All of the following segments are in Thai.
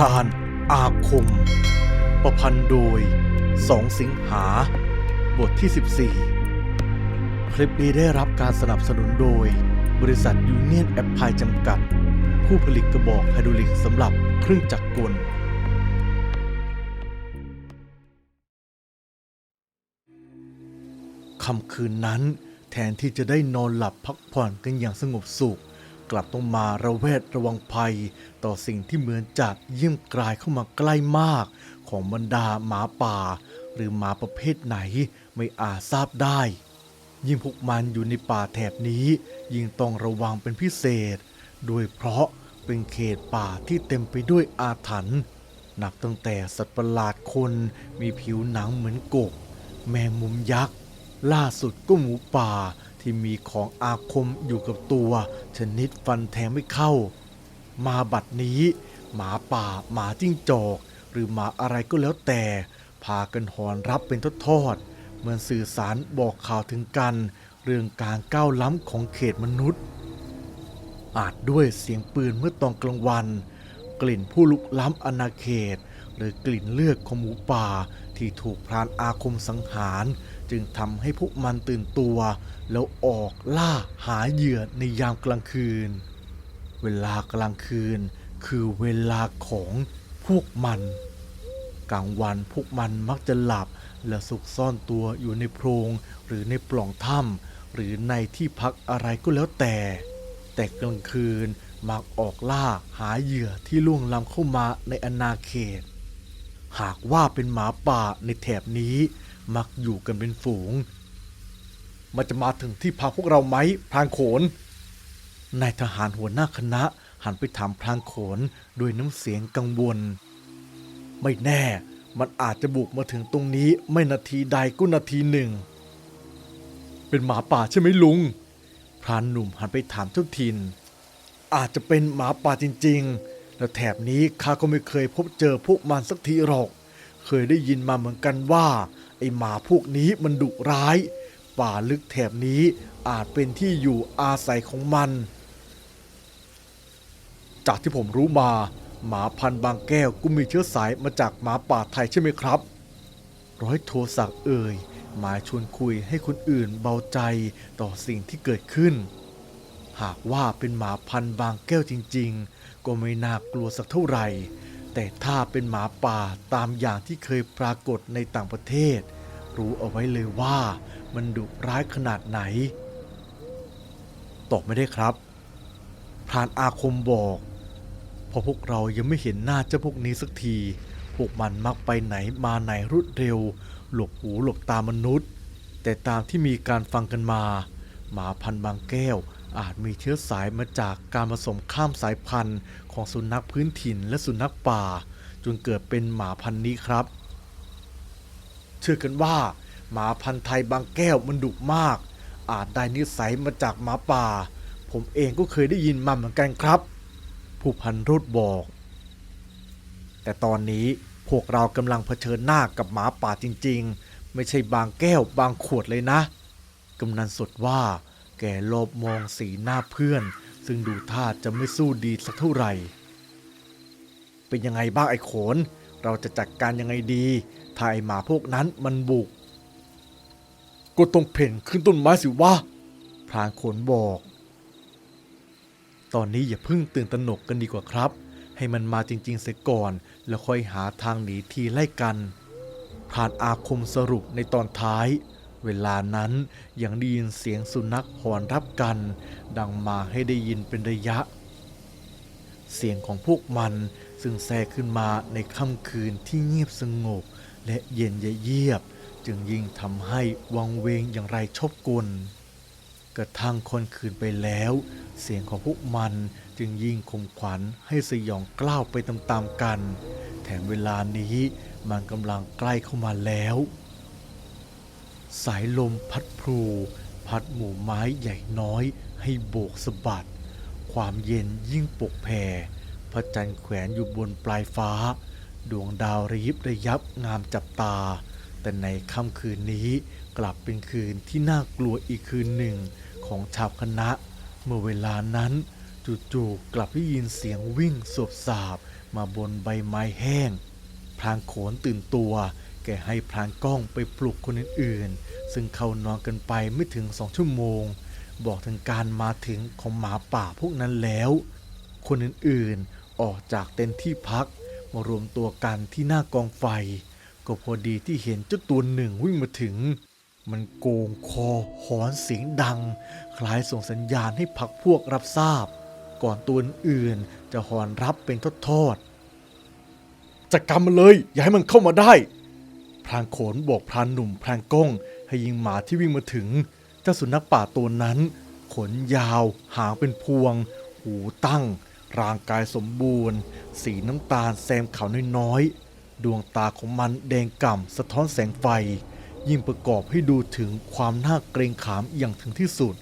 รานอาคม ประพันธ์โดย2สิงหา บทที่ 14 คลิปนี้ได้รับการสนับสนุนโดย บริษัทยูเนียนแอปพลายจำกัด ผู้ผลิตกระบอกไฮดรอลิกสำหรับเครื่องจักรกล ค่ำคืนนั้นแทนที่จะได้นอนหลับพักผ่อนกันอย่างสงบสุข กลับต้องมาระแวดระวังภัย ต่อสิ่งที่เหมือนจะเยี่ยมกลายเข้ามาใกล้มาก ของบรรดาหมาป่า หรือหมาประเภทไหนไม่อาจทราบได้ ยิ่งพวกมันอยู่ในป่าแถบนี้ ยิ่งต้องระวังเป็นพิเศษ โดยเพราะเป็นเขตป่าที่เต็มไปด้วยอาถรรพ์นับตั้งแต่สัตว์ประหลาดคนมีผิวหนังเหมือนกบ แมงมุมยักษ์ ล่าสุดก็หมูป่า ที่มีของอาคมอยู่กับตัว ชนิดฟันแทงไม่เข้า มาบัดนี้ หมาป่าหมาจิ้งจอก หรือหมาอะไรก็แล้วแต่ พากันหอนรับเป็นทอดๆเหมือนสื่อสารบอกข่าวถึงกัน เรื่องการก้าวล้ำของเขตมนุษย์ อาจด้วยเสียงปืนเมื่อตอนกลางวัน กลิ่นผู้ลุกล้ำอาณาเขต หรือกลิ่นเลือดของหมูป่าที่ถูกพรานอาคมสังหาร จึงทำให้พวกมันตื่นตัว แล้วออกล่าหาเหยื่อในยามกลางคืน เวลากลางคืนคือเวลาของพวกมัน กลางวันพวกมันมักจะหลับและซุกซ่อนตัวอยู่ในโพรงหรือในปล่องถ้ำหรือในที่พักอะไรก็แล้วแต่ แต่กลางคืนมักออกล่าหาเหยื่อที่ล่วงล้ำเข้ามาในอาณาเขต หากว่าเป็นหมาป่าในแถบนี้มักอยู่กันเป็นฝูง มันจะมาถึงที่พักพวกเราไหมพรานโขนนายทหารหัวหน้าคณะหันไปถามพรางโขนด้วยน้ำเสียงกังวล ไม่แน่ มันอาจจะบุกมาถึงตรงนี้ไม่นาทีใดก็นาทีหนึ่ง เป็นหมาป่าใช่ไหมลุง พรานหนุ่มหันไปถามเจ้าถิ่นอาจจะเป็นหมาป่าจริง ๆ แล้วแถบนี้ข้าก็ไม่เคยพบเจอพวกมันสักทีหรอก เคยได้ยินมาเหมือนกันว่า ไอหมาพวกนี้มันดุร้าย ป่าลึกแถบนี้อาจเป็นที่อยู่อาศัยของมัน จากที่ผมรู้มา หมาพันบางแก้วก็มีเชื้อสายมาจากหมาป่าไทยใช่ไหมครับ ร้อยโทศักเอ่ยหมายชวนคุยให้คนอื่นเบาใจต่อสิ่งที่เกิดขึ้น หากว่าเป็นหมาพันบางแก้วจริง ๆ ก็ไม่น่ากลัวสักเท่าไหร่ แต่ถ้าเป็นหมาป่าตามอย่างที่เคยปรากฏในต่างประเทศ รู้เอาไว้เลยว่า มันดุร้ายขนาดไหน ตอบไม่ได้ครับพรานอาคมบอกพราะพวกเรายังไม่เห็นหน้าเจ้าพวกนี้สักที พวกมันมักไปไหนมาไหนรวดเร็ว หลบหูหลบตามนุษย์ แต่ตามที่มีการฟังกันมา หมาพันธ์บางแก้วอาจมีเชื้อสายมาจากการผสมข้ามสายพันธุ์ของสุนัขพื้นถิ่นและสุนัขป่า จนเกิดเป็นหมาพันธุ์นี้ครับ เชื่อกันว่า หมาพันธุ์ไทยบางแก้วมันดุมาก อาจได้นิสัยมาจากหมาป่า ผมเองก็เคยได้ยินมาเหมือนกันครับ ผู้พันรุดบอก แต่ตอนนี้พวกเรากำลังเผชิญหน้ากับหมาป่าจริง ๆ ไม่ใช่บางแก้วบางขวดเลยนะกำนันสดว่า แกโลบมองสีหน้าเพื่อน ซึ่งดูท่าจะไม่สู้ดีสักเท่าไหร่ เป็นยังไงบ้างไอ้โขน เราจะจัดการยังไงดี ถ้าไอ้หมาพวกนั้นมันบุก ก็ต้องเพ่นขึ้นต้นไม้สิวะพรานขนบอก ตอนนี้อย่าเพิ่งตื่นตระหนกกันดีกว่าครับ ให้มันมาจริงๆเสียก่อน แล้วค่อยหาทางหนีทีไล่กันพรานอาคมสรุปในตอนท้าย เวลานั้นยังได้ยินเสียงสุนัขหอนรับกัน ดังมาให้ได้ยินเป็นระยะ เสียงของพวกมันซึ่งแทรกขึ้นมาในค่ำคืนที่เงียบสงบและเย็นเยียบ จึงยิ่งทำให้วังเวงอย่างไรชบกลกระทั่งคนคืนไปแล้ว เสียงของพวกมันจึงยิ่งขมขวัญให้สยองกล้าวไปตามๆกัน แถมเวลานี้มันกำลังใกล้เข้ามาแล้ว สายลมพัดพลูพัดหมู่ไม้ใหญ่น้อยให้โบกสะบัด ความเย็นยิ่งปกแผ่ พระจันทร์แขวนอยู่บนปลายฟ้า ดวงดาวระยิบระยับงามจับตา แต่ในค่ำคืนนี้กลับเป็นคืนที่น่ากลัวอีกคืนหนึ่งของชาวคณะ เมื่อเวลานั้นจู่ๆกลับได้ยินเสียงวิ่งสบสาบมาบนใบไม้แห้งพรางโขนตื่นตัว แกให้พรางกล้องไปปลุกคนอื่นๆ ซึ่งเขานอนกันไปไม่ถึงสองชั่วโมง บอกถึงการมาถึงของหมาป่าพวกนั้นแล้ว คนอื่นๆออกจากเต็นท์ที่พักมารวมตัวกันที่หน้ากองไฟ ก็พอดีที่เห็นเจ้าตัวหนึ่งวิ่งมาถึง มันโกงคอหอนเสียงดัง คล้ายส่งสัญญาณให้พักพวกรับทราบ ก่อนตัวอื่นจะหอนรับเป็นทอดๆจัดการมันเลย อย่าให้มันเข้ามาได้ พรางโขนบอกพรานหนุ่มพรางก้องให้ยิงหมาที่วิ่งมาถึง เจ้าสุนัขป่าตัวนั้น ขนยาว หางเป็นพวง หูตั้ง ร่างกายสมบูรณ์ สีน้ำตาลแซมขาวน้อยๆ ดวงตาของมันแดงก่ำสะท้อนแสงไฟ ยิ่งประกอบให้ดูถึงความน่าเกรงขามอย่างถึงที่สุด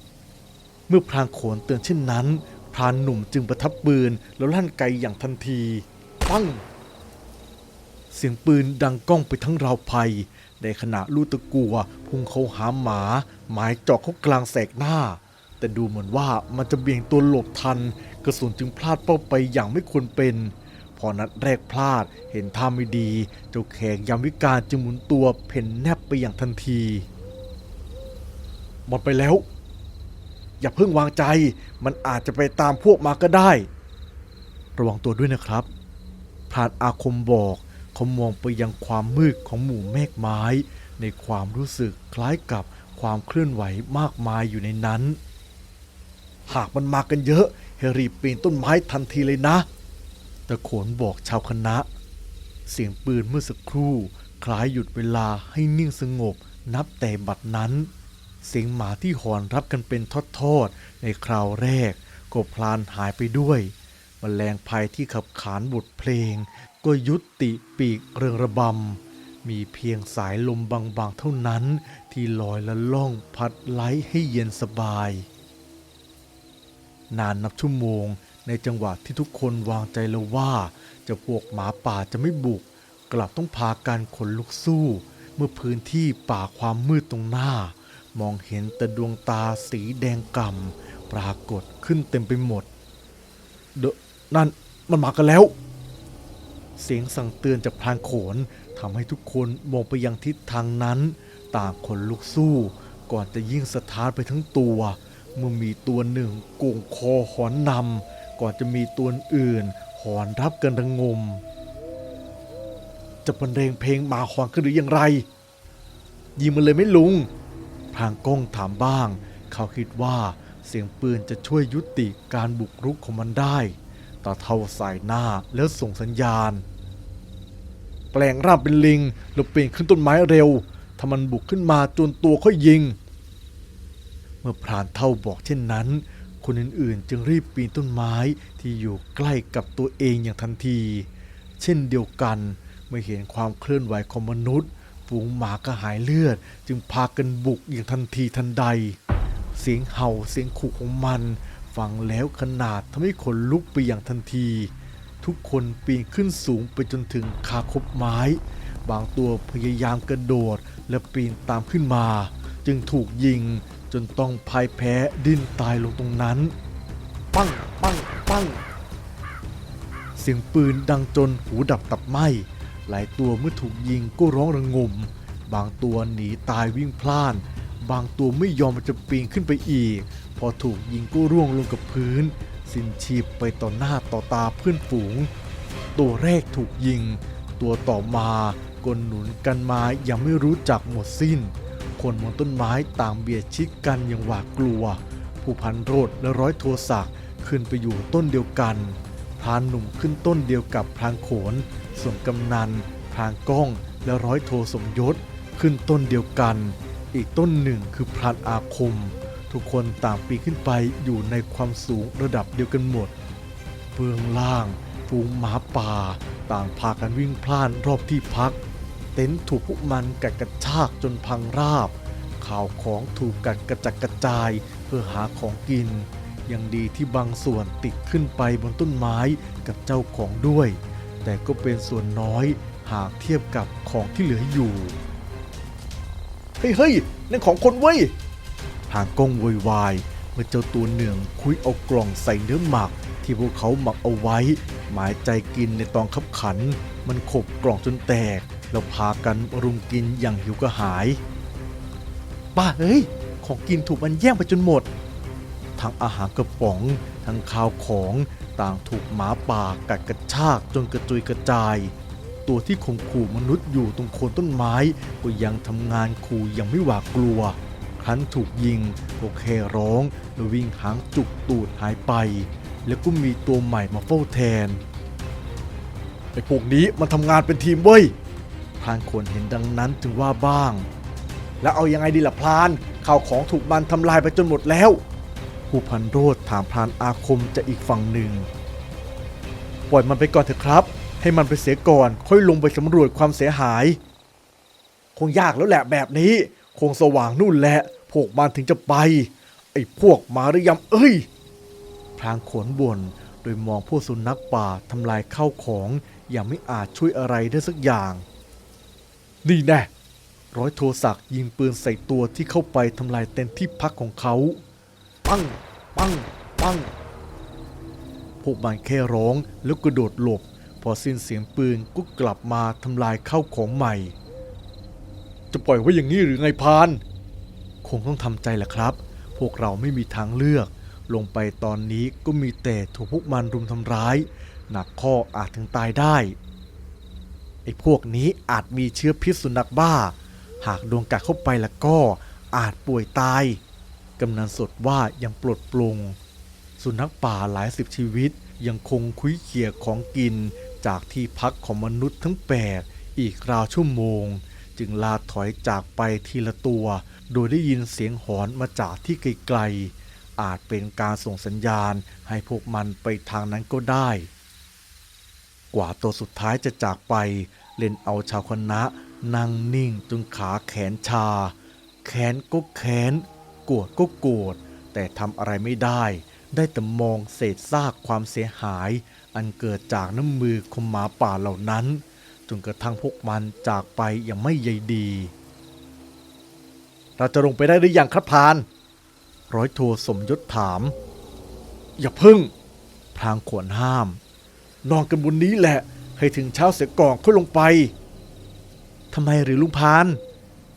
เมื่อพรางโขนเตือนเช่นนั้น พรานหนุ่มจึงประทับปืนแล้วลั่นไกอย่างทันทีปังเสียงปืนดังก้องไปทั้งราวภัย ในขณะลูกตะกัว พุ่งเข้าหาหมา หมายเจาะเข้ากลางแสกหน้า แต่ดูเหมือนว่ามันจะเบี่ยงตัวหลบทัน กระสุนจึงพลาดเป้าไปอย่างไม่ควรเป็น พอนัดแรกพลาดเห็นท่าไม่ดี เจ้าแขกยามวิการจึงหมุนตัวเพ่นแนบไปอย่างทันที หมดไปแล้ว อย่าเพิ่งวางใจ มันอาจจะไปตามพวกมาก็ได้ ระวังตัวด้วยนะครับพรานอาคมบอกเขามองไปยังความมืดของหมู่เมฆไม้ ในความรู้สึกคล้ายกับความเคลื่อนไหวมากมายอยู่ในนั้น หากมันมากันเยอะ เฮรีบปีนต้นไม้ทันทีเลยนะ ตะโขนบอกชาวคณะ เสียงปืนเมื่อสักครู่คล้ายหยุดเวลาให้นิ่งสงบนับแต่บัดนั้น เสียงหมาที่หอนรับกันเป็นทอดๆ ในคราวแรก ก็พลานหายไปด้วยมแมลงภัยที่ขับขานบทเพลง ก็ยุติปีกเรืองระบำ มีเพียงสายลมบางๆเท่านั้น ที่ลอยละล่องพัดไล้ให้เย็นสบาย นานนับชั่วโมง ในจังหวะที่ทุกคนวางใจแล้วว่าจะพวกหมาป่าจะไม่บุก กลับต้องพากันขนลุกสู้ เมื่อพื้นที่ป่าความมืดตรงหน้า มองเห็นแต่ดวงตาสีแดงกำ่ำปรากฏขึ้นเต็มไปหมด เดนั่นมันมากันแล้ว เสียงสั่งเตือนจากพรางโขนทำให้ทุกคนมองไปยังทิศทางนั้น ต่างขนลุกสู้ ก่อนจะยิ่งสะท้านไปทั้งตัวเมื่อมีตัวหนึ่งโก่งคอหอนนำ ก่อนจะมีตัวอื่นหอนรับกันระงงม จะบรรเลงเพลงมาหอนกันหรืออย่างไร ยิงมันเลยไม่ลุงพรางก้องถามบ้าง เขาคิดว่าเสียงปืนจะช่วยยุติการบุกรุกของมันได้ตาเท่าสายหน้าแล้วส่งสัญญาณ แปลงร่างเป็นลิงแล้วปีนขึ้นต้นไม้เร็วถ้ามันบุกขึ้นมาจนตัวค่อยยิง เมื่อพรานเท่าบอกเช่นนั้น คนอื่นๆ จึงรีบปีนต้นไม้ที่อยู่ใกล้กับตัวเองอย่างทันที เช่นเดียวกันเมื่อเห็นความเคลื่อนไหวของมนุษย์ฝูงหมากระหายเลือด จึงพากันบุกอย่างทันทีทันใด เสียงเห่าเสียงขู่ของมันฟังแล้วขนาดทำให้ขนลุกไปอย่างทันที ทุกคนปีนขึ้นสูงไปจนถึงคาคบไม้ บางตัวพยายามกระโดดและปีนตามขึ้นมา จึงถูกยิง จนต้องพ่ายแพ้ดิ้นตายลงตรงนั้น ปังปังปังเสียงปืนดังจนหูดับตับไหมหลายตัวเมื่อถูกยิงก็ร้องระงม บางตัวหนีตายวิ่งพล่าน บางตัวไม่ยอมมันจะปีนขึ้นไปอีก พอถูกยิงก็ร่วงลงกับพื้น สิ้นชีพไปต่อหน้าต่อตาเพื่อนฝูง ตัวแรกถูกยิง ตัวต่อมาก็หนุนกันมายังไม่รู้จักหมดสิ้น คนบนต้นไม้ต่างเบียดชิดกันอย่างหวาดกลัว ผู้พันโรดและร้อยโทศักขึ้นไปอยู่ต้นเดียวกันพรานหนุ่มขึ้นต้นเดียวกับพรางโขน ส่วนกำนันพรางก้องและร้อยโทสมยศ ขึ้นต้นเดียวกัน อีกต้นหนึ่งคือพรานอาคม ทุกคนต่างปีนขึ้นไปอยู่ในความสูงระดับเดียวกันหมดเบื้องล่าง ฝูงหมาป่า ต่างพากันวิ่งพล่านรอบที่พัก เต็นท์ถูกพวกมันกัดกระชากจนพังราบ ข่าวของถูกกัดกระจัดกระจายเพื่อหาของกิน ยังดีที่บางส่วนติดขึ้นไปบนต้นไม้กับเจ้าของด้วย แต่ก็เป็นส่วนน้อยหากเทียบกับของที่เหลืออยู่ เฮ้ยเฮ้ยนั่นของคนเว้ยทางกล้องวยวายเมื่อเจ้าตัวหนึ่งคุยเอากล่องใส่เนื้อหมัก ที่พวกเขาหมักเอาไว้ หมายใจกินในตอนขับขัน มันขบกล่องจนแตก แล้วพากันรุมกินอย่างหิวกระหาย ป้าเอ้ย ของกินถูกมันแย่งไปจนหมด ทั้งอาหารกระป๋อง ทั้งข้าวของต่างถูกหมาป่ากัดกระชากจนกระจุยกระจาย ตัวที่ข่มขู่มนุษย์อยู่ตรงโคนต้นไม้ ก็ยังทำงานขู่ยังไม่หวาดกลัว ครั้นถูกยิงก็แค่ร้องแล้ววิ่งหางจุกตูดหายไป แล้วก็มีตัวใหม่มาเฝ้าแทนไอ้พวกนี้มันทำงานเป็นทีมเว้ย พรานขนเห็นดังนั้นจึงว่าบ้าง แล้วเอายังไงดีล่ะพรานข้าวของถูกมันทำลายไปจนหมดแล้ว ผู้พันโรธถามพรานอาคมจะอีกฝั่งหนึ่ง ปล่อยมันไปก่อนเถอะครับ ให้มันไปเสียก่อน ค่อยลงไปสำรวจความเสียหาย คงยากแล้วแหละแบบนี้ คงสว่างนู่นแหละพวกมันถึงจะไป ไอ้พวกมาระยำเอ้ยพรางขนบ่นโดยมองพวกสุนัขป่าทำลายข้าวของอย่างไม่อาจช่วยอะไรได้สักอย่าง นี่แน่ร้อยโทศักยิงปืนใส่ตัวที่เข้าไปทำลายเต็นท์ที่พักของเขา ปัง ปัง ปัง พวกมันแค่ร้องแล้วกระโดดหลบ พอสิ้นเสียงปืนก็กลับมาทำลายข้าวของใหม่ จะปล่อยไว้อย่างนี้หรือไงพาน คงต้องทำใจแหละครับ พวกเราไม่มีทางเลือก ลงไปตอนนี้ก็มีแต่ถูกพวกมันรุมทำร้าย หนักข้ออาจถึงตายได้ ไอ้พวกนี้อาจมีเชื้อพิษสุนัขบ้า หากโดนกัดเข้าไปแล้วก็อาจป่วยตาย กำนันสดว่ายังปลดปลง สุนัขป่าหลายสิบชีวิตยังคงคุยเขี่ยของกินจากที่พักของมนุษย์ทั้งแปดอีกราวชั่วโมง จึงลาถอยจากไปทีละตัว โดยได้ยินเสียงหอนมาจากที่ไกลๆอาจเป็นการส่งสัญญาณให้พวกมันไปทางนั้นก็ได้ กว่าตัวสุดท้ายจะจากไป เล่นเอาชาวคณะนั่งนิ่งจนขาแขนชา แขนก็แขนโกรธก็โกรธแต่ทำอะไรไม่ได้ ได้แต่มองเศษซากความเสียหาย อันเกิดจากน้ำมือของหมาป่าเหล่านั้นจนกระทั่งพวกมันจากไปอย่างไม่ใยดี เราจะลงไปได้หรือยังครับพาน ร้อยโทสมยศถาม อย่าพึ่ง พรางขวนห้าม นอนกันบนนี้แหละ ให้ถึงเช้าเสียก่อนค่อยลงไปทำไมหรือลุงพาน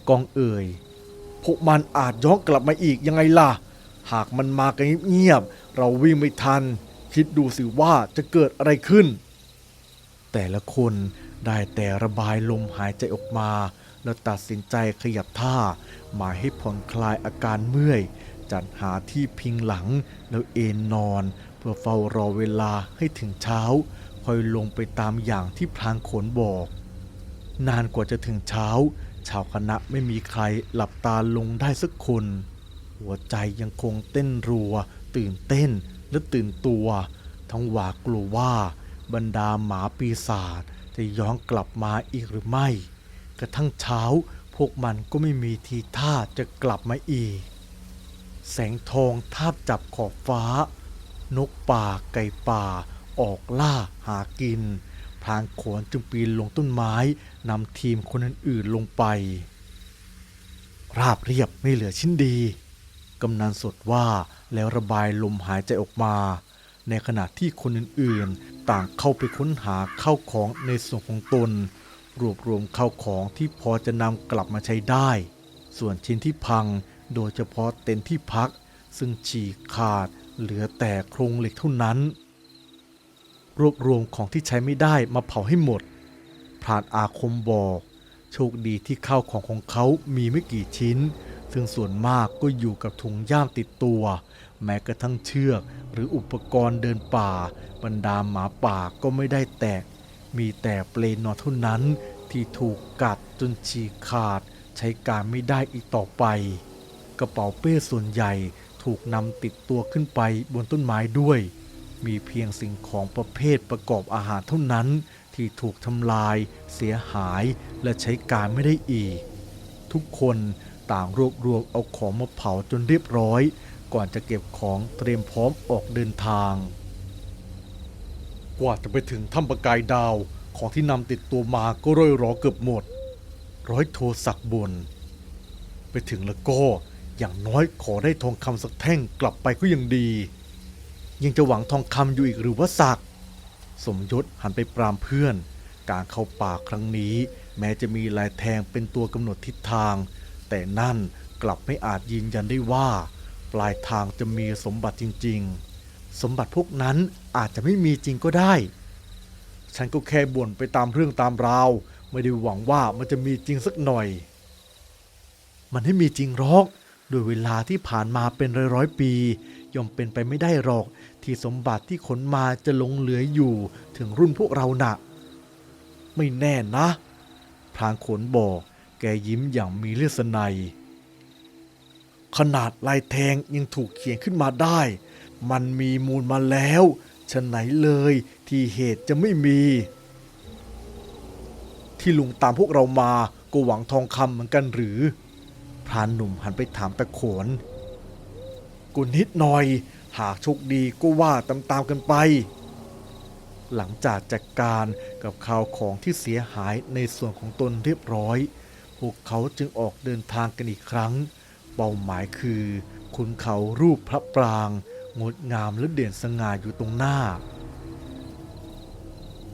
กองเอ่ย พวกมันอาจย้อนกลับมาอีกยังไงล่ะ หากมันมากันเงียบๆเราวิ่งไม่ทัน คิดดูสิว่าจะเกิดอะไรขึ้น แต่ละคนได้แต่ระบายลมหายใจออกมา แล้วตัดสินใจขยับท่า หมายให้ผ่อนคลายอาการเมื่อย จัดหาที่พิงหลังแล้วเอนนอน เพื่อเฝ้ารอเวลาให้ถึงเช้า อยลงไปตามอย่างที่พลางขนบอก นานกว่าจะถึงเช้า ชาวคณะไม่มีใครหลับตาลงได้สักคน หัวใจยังคงเต้นรัว ตื่นเต้นและตื่นตัว ทั้งหวาดกลัวว่าบรรดาหมาปีศาจจะย้อนกลับมาอีกหรือไม่ กระทั่งเช้าพวกมันก็ไม่มีทีท่าจะกลับมาอีก แสงทองทาบจับขอบฟ้า นกป่าไก่ป่า ออกล่าหากินพรางโขนจึงปีนลงต้นไม้นำทีมคนอื่นๆลงไป ราบเรียบไม่เหลือชิ้นดี กำนันสดว่าแล้วระบายลมหายใจออกมา ในขณะที่คนอื่นๆ ต่างเข้าไปค้นหาเข้าของในส่วนของตน รวบรวมเข้าของที่พอจะนำกลับมาใช้ได้ ส่วนชิ้นที่พังโดยเฉพาะเต็นท์ที่พักซึ่งฉีกขาดเหลือแต่โครงเหล็กเท่านั้น รวบรวมของที่ใช้ไม่ได้มาเผาให้หมด พรานอาคมบอก โชคดีที่ข้าวของของเขามีไม่กี่ชิ้น ซึ่งส่วนมากก็อยู่กับถุงย่ามติดตัว แม้กระทั่งเชือกหรืออุปกรณ์เดินป่า บรรดาหมาป่าก็ไม่ได้แตก มีแต่เปลนอนเท่านั้นที่ถูกกัดจนฉีกขาด ใช้การไม่ได้อีกต่อไป กระเป๋าเป้ส่วนใหญ่ถูกนำติดตัวขึ้นไปบนต้นไม้ด้วย มีเพียงสิ่งของประเภทประกอบอาหารเท่านั้น ที่ถูกทำลาย เสียหายและใช้การไม่ได้อีก ทุกคนต่างรวบรวมเอาของมาเผาจนเรียบร้อย ก่อนจะเก็บของเตรียมพร้อมออกเดินทาง กว่าจะไปถึงถ้ำประกายดาวของที่นำติดตัวมาก็ร่อยหรอเกือบหมด ร้อยโทสักบน ไปถึงแล้วก็อย่างน้อยขอได้ทองคำสักแท่งกลับไปก็ยังดี ยังจะหวังทองคำอยู่อีกหรือว่าสักสมยศหันไปปรามเพื่อน การเข้าป่าครั้งนี้ แม้จะมีลายแทงเป็นตัวกำหนดทิศทาง แต่นั่นกลับไม่อาจยืนยันได้ว่า ปลายทางจะมีสมบัติจริง ๆ สมบัติพวกนั้นอาจจะไม่มีจริงก็ได้ ฉันก็แค่บ่นไปตามเรื่องตามราว ไม่ได้หวังว่ามันจะมีจริงสักหน่อย มันให้มีจริงหรอกโดยเวลาที่ผ่านมาเป็นร้อยร้อยๆปี ย่อมเป็นไปไม่ได้หรอก ที่สมบัติที่ขนมาจะหลงเหลืออยู่ถึงรุ่นพวกเราน่ะไม่แน่นะ พรางขนบอก แกยิ้มอย่างมีเลือดสนยขนาดลายแทงยังถูกเขียนขึ้นมาได้ มันมีมูลมาแล้วฉะไหนเลยที่เหตุจะไม่มี ที่ลุงตามพวกเรามาก็หวังทองคำเหมือนกันหรือ พรานหนุ่มหันไปถามตะโขน กูนิดหน่อย หากโชคดีก็ว่าตามๆกันไป หลังจากจัดการกับข่าวของที่เสียหายในส่วนของตนเรียบร้อย พวกเขาจึงออกเดินทางกันอีกครั้ง เป้าหมายคือขุนเขารูปพระปราง งดงามและเด่นสง่าอยู่ตรงหน้า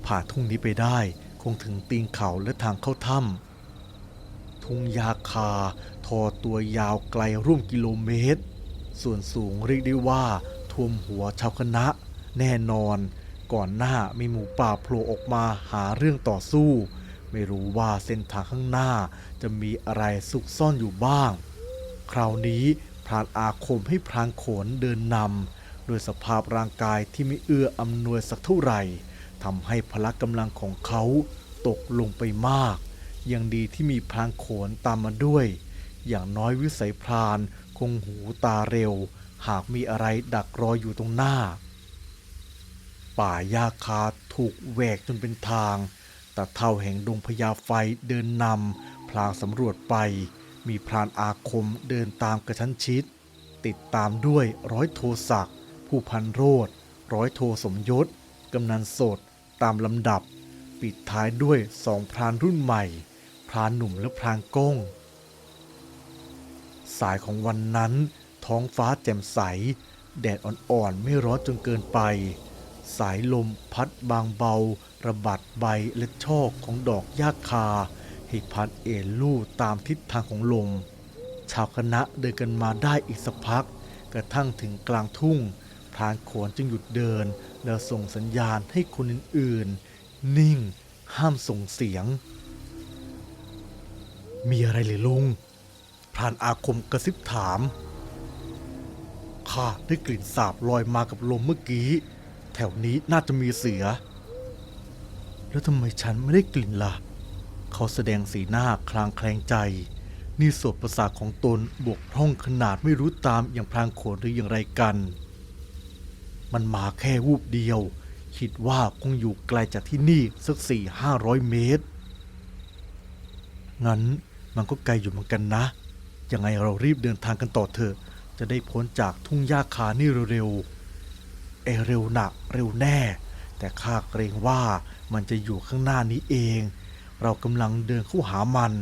ผ่านทุ่งนี้ไปได้คงถึงตีนเขาและทางเข้าถ้ำทุ่งยาคา ทอตัวยาวไกลร่วมกิโลเมตร ส่วนสูงเรียกได้ว่าท่วมหัวชาวคณะ แน่นอน ก่อนหน้ามีหมูป่าโผล่ออกมาหาเรื่องต่อสู้ ไม่รู้ว่าเส้นทางข้างหน้าจะมีอะไรซุกซ่อนอยู่บ้าง คราวนี้พรานอาคมให้พรางโขนเดินนำโดยสภาพร่างกายที่ไม่เอื้ออำนวยสักเท่าไหร่ทำให้พละกำลังของเขาตกลงไปมาก ยังดีที่มีพรางโขนตามมาด้วย อย่างน้อยวิสัยพราน คงหูตาเร็ว หากมีอะไรดักรออยู่ตรงหน้า ป่าหญ้าคาถูกแหวกจนเป็นทางแต่เท่าแห่งดงพญาไฟเดินนำพลางสำรวจไป มีพรานอาคมเดินตามกระชั้นชิด ติดตามด้วยร้อยโทศักผู้พันโรดร้อยโทสมยศกำนันสดตามลำดับ ปิดท้ายด้วยสองพรานรุ่นใหม่ พรานหนุ่มและพรานก้ง สายของวันนั้น ท้องฟ้าแจ่มใส แดดอ่อนๆ ไม่ร้อนจนเกินไป สายลมพัดบางเบา ระบัดใบและช่อของดอกหญ้าคา ให้พัดเอลู่ตามทิศทางของลม ชาวคณะเดินกันมาได้อีกสักพัก กระทั่งถึงกลางทุ่งพรานโขนจึงหยุดเดิน แล้วส่งสัญญาณให้คนอื่นๆ นิ่ง ห้ามส่งเสียง มีอะไรหรือลุง พรานอาคมกระซิบถาม ข้าได้กลิ่นสาบลอยมากับลมเมื่อกี้ แถวนี้น่าจะมีเสือ แล้วทำไมฉันไม่ได้กลิ่นล่ะ เขาแสดงสีหน้าคลางแคลงใจ นี่โสตประสาทของตนบวกพร่องขนาดไม่รู้ตามอย่างพรางโขนหรืออย่างไรกัน มันมาแค่วูบเดียว คิดว่าคงอยู่ไกลจากที่นี่สักสี่ห้าร้อยเมตร งั้นมันก็ไกลอยู่เหมือนกันนะ ยังไงเรารีบเดินทางกันต่อเถอะ จะได้พ้นจากทุ่งหญ้าคานี่เร็วๆเอเร็วหนักเร็วแน่ แต่ข้าเกรงว่ามันจะอยู่ข้างหน้านี้เอง เรากำลังเดินเข้าหามัน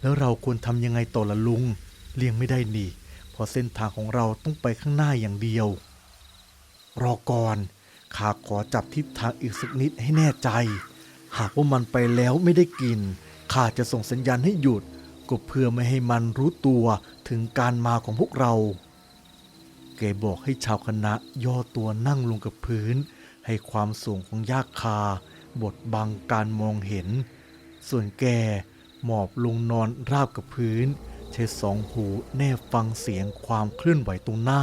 แล้วเราควรทำยังไงต่อละลุง เลี่ยงไม่ได้นี่เพราะเส้นทางของเราต้องไปข้างหน้าอย่างเดียว รอก่อนข้าขอจับทิศทางอีกสักนิดให้แน่ใจ หากว่ามันไปแล้วไม่ได้กินข้าจะส่งสัญญาณให้หยุด ก็เพื่อไม่ให้มันรู้ตัวถึงการมาของพวกเราแกบอกให้ชาวคณะย่อตัวนั่งลงกับพื้น ให้ความสูงของยากคา บดบังการมองเห็น ส่วนแกหมอบลงนอนราบกับพื้น ใช้สองหูแนบฟังเสียงความเคลื่อนไหวตรงหน้า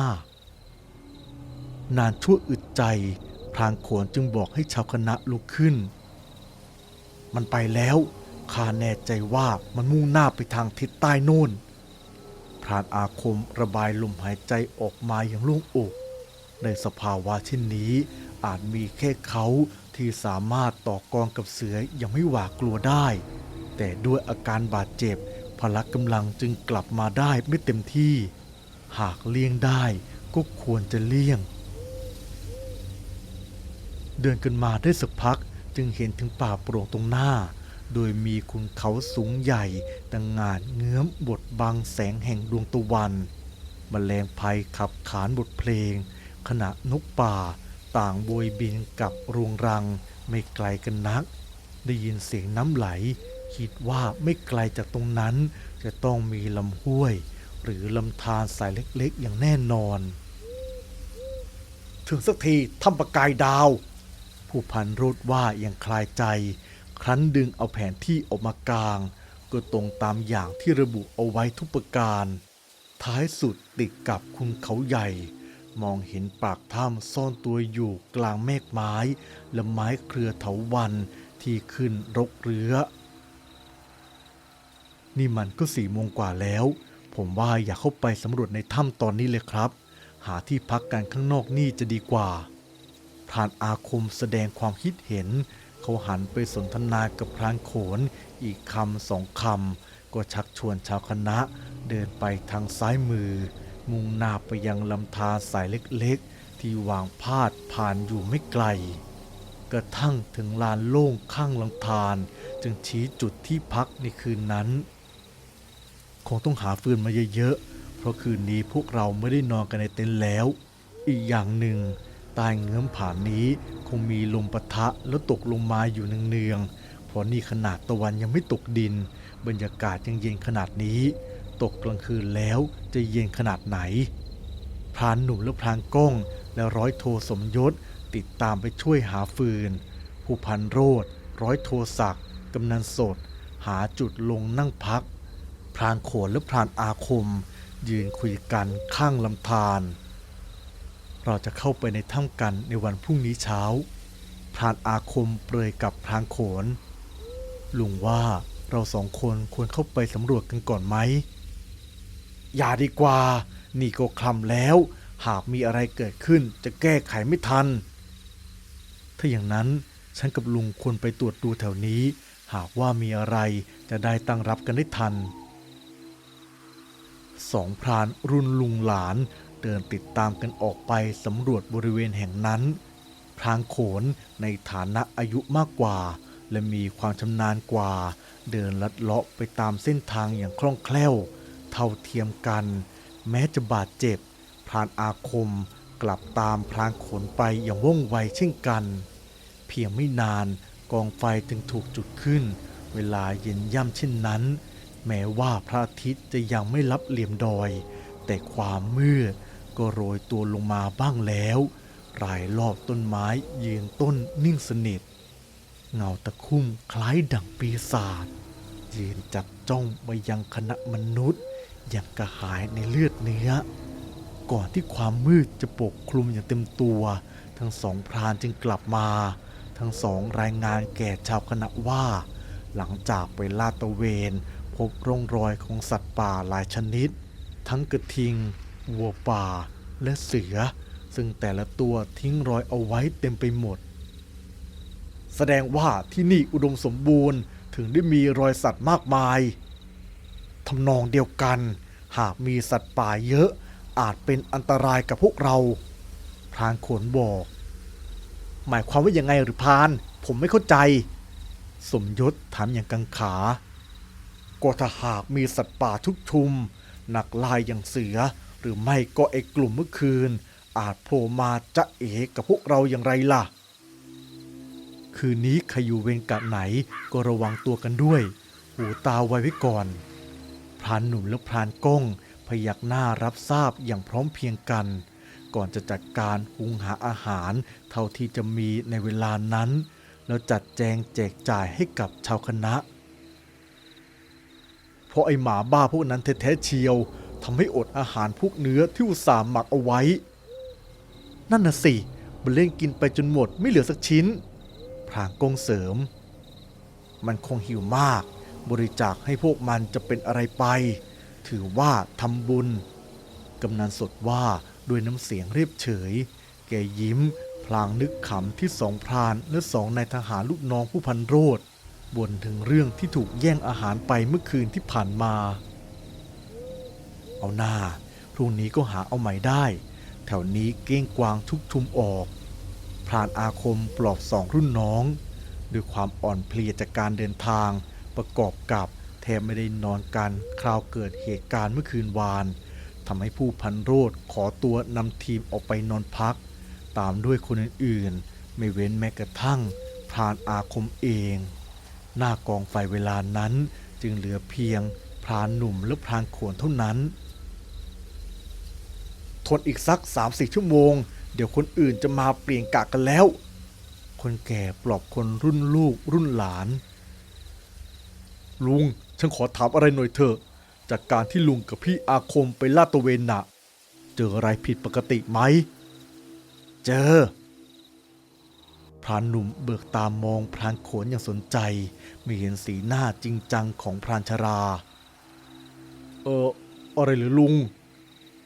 นานชั่วอึดใจพรางโขนจึงบอกให้ชาวคณะลุกขึ้น มันไปแล้ว ข้าแน่ใจว่ามันมุ่งหน้าไปทางทิศใต้โน่นพรานอาคมระบายลมหายใจออกมาอย่างโล่งอก ในสภาวะเช่นนี้ อาจมีแค่เขาที่สามารถต่อกรกับเสือยังไม่หวาดกลัวได้ แต่ด้วยอาการบาดเจ็บ พละกำลังจึงกลับมาได้ไม่เต็มที่ หากเลี่ยงได้ก็ควรจะเลี่ยง เดินกันมาได้สักพักจึงเห็นถึงป่าโปร่งตรงหน้า โดยมีขุนเขาสูงใหญ่ต่างงานเงื้อมบทบังแสงแห่งดวงตะวันมแมลงภัยขับขานบทเพลง ขณะนกป่า ต่างโบยบินกับรวงรัง ไม่ไกลกันนัก ได้ยินเสียงน้ำไหล คิดว่าไม่ไกลจากตรงนั้น จะต้องมีลำห้วย หรือลำธารสายเล็กๆ อย่างแน่นอน ถึงสักทีทำประกายดาว ผู้พันรูดว่าอย่างคลายใจ ครั้นดึงเอาแผนที่ออกมากลาง ก็ตรงตามอย่างที่ระบุเอาไว้ทุกประการ ท้ายสุดติดกับคุณเขาใหญ่ มองเห็นปากถ้ำซ่อนตัวอยู่กลางเมฆไม้ และไม้เครือเถาวันที่ขึ้นรกเรื้อ นี่มันก็สี่โมงกว่าแล้ว ผมว่าอยากเข้าไปสำรวจในถ้ำตอนนี้เลยครับ หาที่พักกันข้างนอกนี่จะดีกว่าพรานอาคมแสดงความคิดเห็น เขาหันไปสนทนากับพรานโขน อีกคำสองคำก็ชักชวนชาวคณะ เดินไปทางซ้ายมือ มุ่งหน้าไปยังลำธารสายเล็กๆ ที่วางพาดผ่านอยู่ไม่ไกล กระทั่งถึงลานโล่งข้างลำธารจึงชี้จุดที่พักในคืนนั้น คงต้องหาฟืนมาเยอะๆ เพราะคืนนี้พวกเราไม่ได้นอนกันในเต็นท์แล้ว อีกอย่างหนึ่ง ใต้เงื้อมผานี้คงมีลมปะทะแล้วตกลงมาอยู่เนืองๆเพราะนี่ขนาดตะวันยังไม่ตกดิน บรรยากาศยังเย็นขนาดนี้ ตกกลางคืนแล้วจะเย็นขนาดไหน พรานหนุ่มและพรานก้องและร้อยโทสมยศติดตามไปช่วยหาฟืน ผู้พันโรดร้อยโทศักดิ์กำนันสด หาจุดลงนั่งพัก พรานโขนและพรานอาคม ยืนคุยกันข้างลำธาร เราจะเข้าไปในถ้ำกันในวันพรุ่งนี้เช้าพรานอาคมเปรยกับพรานโขน ลุงว่าเราสองคนควรเข้าไปสำรวจกันก่อนไหม อย่าดีกว่า นี่ก็คลำแล้ว หากมีอะไรเกิดขึ้นจะแก้ไขไม่ทัน ถ้าอย่างนั้นฉันกับลุงควรไปตรวจดูแถวนี้ หากว่ามีอะไรจะได้ตั้งรับกันได้ทันสองพรานรุ่นลุงหลาน เดินติดตามกันออกไปสำรวจบริเวณแห่งนั้น พรางโขนในฐานะอายุมากกว่า และมีความชำนาญกว่า เดินลัดเลาะไปตามเส้นทางอย่างคล่องแคล่ว เท่าเทียมกัน แม้จะบาดเจ็บ พรานอาคมกลับตามพรางโขนไปอย่างว่องไวเช่นกัน เพียงไม่นานกองไฟจึงถูกจุดขึ้น เวลาเย็นย่ำเช่นนั้น แม้ว่าพระอาทิตย์จะยังไม่รับเหลี่ยมดอย แต่ความมืด ก็โรยตัวลงมาบ้างแล้ว รายรอบต้นไม้ยืนต้นนิ่งสนิท เงาตะคุ่มคล้ายดั่งปีศาจยืนจับจ้องมายังคณะมนุษย์ อย่างกระหายในเลือดเนื้อ ก่อนที่ความมืดจะปกคลุมอย่างเต็มตัว ทั้งสองพรานจึงกลับมา ทั้งสองรายงานแก่ชาวคณะว่า หลังจากไปลาดตะเวน พบร่องรอยของสัตว์ป่าหลายชนิด ทั้งกระทิง วัวป่าและเสือ ซึ่งแต่ละตัวทิ้งรอยเอาไว้เต็มไปหมด แสดงว่าที่นี่อุดมสมบูรณ์ถึงได้มีรอยสัตว์มากมายทำนองเดียวกัน หากมีสัตว์ป่าเยอะอาจเป็นอันตรายกับพวกเราพรานขนบอก หมายความว่ายังไงหรือพราน ผมไม่เข้าใจ สมยศถามอย่างกังขาก็ถ้าหากมีสัตว์ป่าทุกชุม หนักลายอย่างเสือ หรือไม่ก็ไอ้กลุ่มเมื่อคืน อาจโผล่มาจะเอกับพวกเราอย่างไรล่ะ คืนนี้ใครอยู่เวรกะไหนก็ระวังตัวกันด้วย หูตาไว้ไว้ก่อน พรานหนุ่มและพรานก้องพยักหน้ารับทราบอย่างพร้อมเพียงกัน ก่อนจะจัดการหุงหาอาหาร เท่าที่จะมีในเวลานั้น แล้วจัดแจงแจกจ่ายให้กับชาวคณะ เพราะไอหมาบ้าพวกนั้นแท้ๆเชียว ทำให้อดอาหารพวกเนื้อที่อุตส่าห์หมักเอาไว้ นั่นน่ะสิมันเล่นกินไปจนหมดไม่เหลือสักชิ้น พรางกงเสริม มันคงหิวมาก บริจาคให้พวกมันจะเป็นอะไรไป ถือว่าทำบุญ กำนันสดว่าด้วยน้ำเสียงเรียบเฉย แกยิ้ม พลางนึกขำที่สองพรานและสองนายทหารลูกน้องผู้พันโรดบ่นถึงเรื่องที่ถูกแย่งอาหารไปเมื่อคืนที่ผ่านมา เอาหน้า พรุ่งนี้ก็หาเอาใหม่ได้ แถวนี้เก้งกวางทุกทุมออก พรานอาคมปลอบสองรุ่นน้อง ด้วยความอ่อนเพลียจากการเดินทาง ประกอบกับแทบไม่ได้นอนกันคราวเกิดเหตุการณ์เมื่อคืนวานทำให้ผู้พันโรดขอตัวนำทีมออกไปนอนพัก ตามด้วยคนอื่นๆ ไม่เว้นแม้กระทั่งพรานอาคมเอง หน้ากองไฟเวลานั้นจึงเหลือเพียงพรานหนุ่มและพรานโขนเท่านั้น ทนอีกสักสามสี่ชั่วโมง เดี๋ยวคนอื่นจะมาเปลี่ยนกะกันแล้ว คนแก่ปลอบคนรุ่นลูกรุ่นหลาน ลุงฉันขอถามอะไรหน่อยเถอะจากการที่ลุงกับพี่อาคมไปลาดตระเวนน่ะเจออะไรผิดปกติไหม เจอพรานหนุ่มเบิกตามมองพรานโขนอย่างสนใจไม่เห็นสีหน้าจริงจังของพรานชรา เอออะไรหรือลุง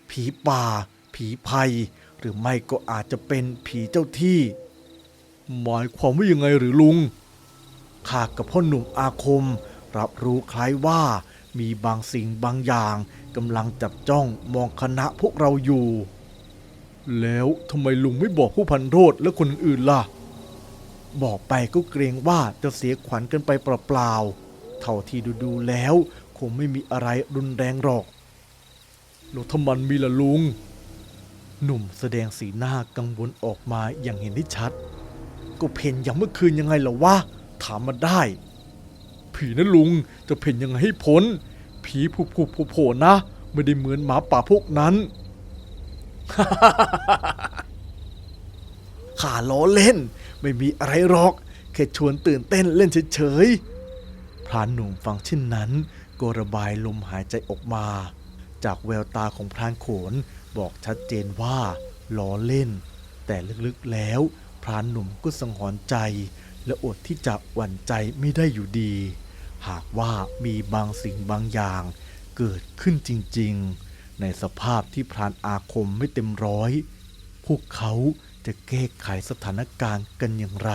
ผีป่า ผีภัย หรือไม่ก็อาจจะเป็นผีเจ้าที่ หมายความว่ายังไงหรือลุงข้ากับพ่อหนุ่มอาคม รับรู้คล้ายว่ามีบางสิ่งบางอย่างกำลังจับจ้องมองคณะพวกเราอยู่ แล้วทำไมลุงไม่บอกผู้พันโรดและคนอื่นล่ะ บอกไปก็เกรงว่าจะเสียขวัญกันไปเปล่าๆเท่าที่ดูๆแล้ว คงไม่มีอะไรรุนแรงหรอก แล้วถ้ามันมีละลุง หนุ่มแสดงสีหน้ากังวลออกมาอย่างเห็นได้ชัด ก็เพ่นอย่างเมื่อคืนยังไงล่ะวะ ถามมาได้ ผีนะลุงจะเพ่นยังไงให้พ้น ผีผุผุผุโผล่นะ ไม่ได้เหมือนหมาป่าพวกนั้นข้าล้อเล่น ไม่มีอะไรหรอก แค่ชวนตื่นเต้นเล่นเฉยๆพรานหนุ่มฟังเช่นนั้น ก็ระบายลมหายใจออกมา จากแววตาของพรานโขนบอกชัดเจนว่าล้อเล่น แต่ลึกๆแล้วพรานหนุ่มก็สังหรณ์ใจ และอดที่จะหวั่นใจไม่ได้อยู่ดี หากว่ามีบางสิ่งบางอย่าง เกิดขึ้นจริงๆ ในสภาพที่พรานอาคมไม่เต็มร้อย พวกเขาจะแก้ไขสถานการณ์กันอย่างไร